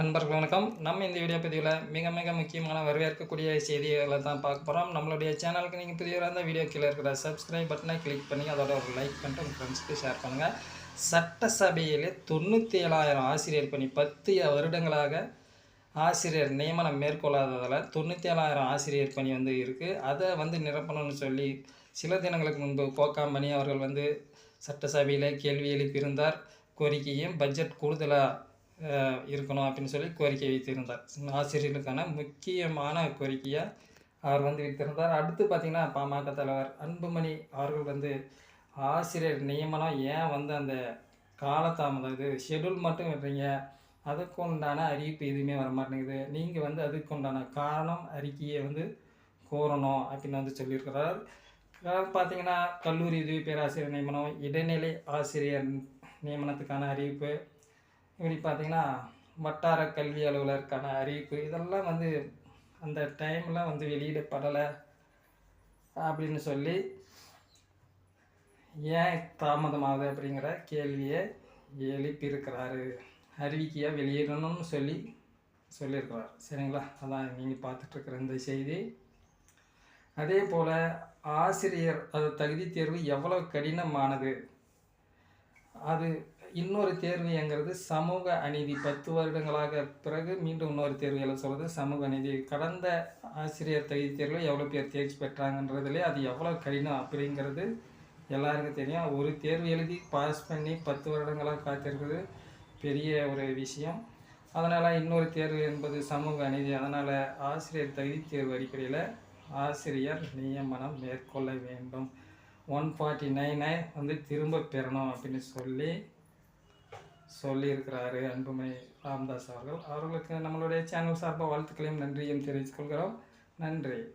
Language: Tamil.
நண்பர்கள் வணக்கம். நம்ம இந்த வீடியோ பதிவில் மிக மிக முக்கியமான வரவேற்கக்கூடிய செய்திகளை தான் பார்க்க போகிறோம் நம்மளுடைய சேனலுக்கு நீங்கள் புதியவராக இருந்தால் வீடியோ கீழே இருக்கிற சப்ஸ்கிரைப் பட்டனை கிளிக் பண்ணி அதோட ஒரு லைக் பண்ணிட்டு உங்கள் ஃப்ரெண்ட்ஸ்க்கு ஷேர் பண்ணுங்கள் சட்டசபையிலே தொண்ணூற்றி ஏழாயிரம் ஆசிரியர் பணி பத்து வருடங்களாக ஆசிரியர் நியமனம் மேற்கொள்ளாததால் தொண்ணூற்றி ஏழாயிரம் ஆசிரியர் பணி வந்து இருக்குது அதை வந்து நிரப்பணும்னு சொல்லி சில தினங்களுக்கு முன்பு கோக்காம்பனி அவர்கள் வந்து சட்டசபையில் கேள்வி எழுப்பியிருந்தார். கோரிக்கையும் பட்ஜெட் கூடுதலாக இருக்கணும் அப்படின்னு சொல்லி கோரிக்கை வைத்திருந்தார். ஆசிரியர்களுக்கான முக்கியமான கோரிக்கையாக அவர் வந்து வைத்திருந்தார். அடுத்து பார்த்திங்கன்னா பாமக தலைவர் அன்புமணி அவர்கள் வந்து ஆசிரியர் நியமனம் ஏன் வந்து அந்த காலதாமதம் இது ஷெடியூல் மட்டும் விடுறீங்க அதுக்கு உண்டான அறிவிப்பு எதுவுமே வர மாட்டேங்குது நீங்கள் வந்து அதுக்கு உண்டான காரணம் அறிக்கையை வந்து கோரணும் அப்படின்னு வந்து சொல்லியிருக்கிறார். பார்த்தீங்கன்னா கல்லூரி உதவி பேராசிரியர் நியமனம் இடைநிலை ஆசிரியர் நியமனத்துக்கான அறிவிப்பு இப்படி பார்த்தீங்கன்னா வட்டார கல்வி அலுவலருக்கான அறிவிப்பு இதெல்லாம் வந்து அந்த டைமில் வந்து வெளியிடப்படலை அப்படின்னு சொல்லி ஏன் தாமதமாகுது அப்படிங்கிற கேள்வியை எழுப்பியிருக்கிறாரு. அறிவிக்கையாக வெளியிடணும்னு சொல்லி சொல்லியிருக்கிறார். சரிங்களா? அதான் நீங்கள் பார்த்துட்ருக்குற இந்த செய்தி. அதே போல் ஆசிரியர் அது தகுதி தேர்வு எவ்வளோ கடினமானது? அது இன்னொரு தேர்வுங்கிறது சமூக அநீதி. பத்து வருடங்களாக பிறகு மீண்டும் இன்னொரு தேர்வு எழுத சொல்கிறது சமூக அநீதி. கடந்த ஆசிரியர் தகுதி தேர்வில் எவ்வளோ பேர் தேர்ச்சி பெற்றாங்கன்றதுலே அது எவ்வளோ கடினம் அப்படிங்கிறது எல்லாருக்கும் தெரியும். ஒரு தேர்வு எழுதி பாஸ் பண்ணி பத்து வருடங்களாக காத்திருக்கிறது பெரிய ஒரு விஷயம். அதனால் இன்னொரு தேர்வு என்பது சமூக அநீதி. அதனால் ஆசிரியர் தகுதி தேர்வு அடிப்படையில் ஆசிரியர் நியமனம் மேற்கொள்ள வேண்டும். ஒன் ஃபார்ட்டி நைனை வந்து திரும்ப பெறணும் அப்படின்னு சொல்லி சொல்லியிருக்கிறாரு அன்புமணி ராம்தாஸ் அவர்கள். அவர்களுக்கு நம்மளுடைய சேனல் சார்பாக வாழ்த்துக்களையும் நன்றியும் தெரிவித்துக் கொள்கிறோம். நன்றி.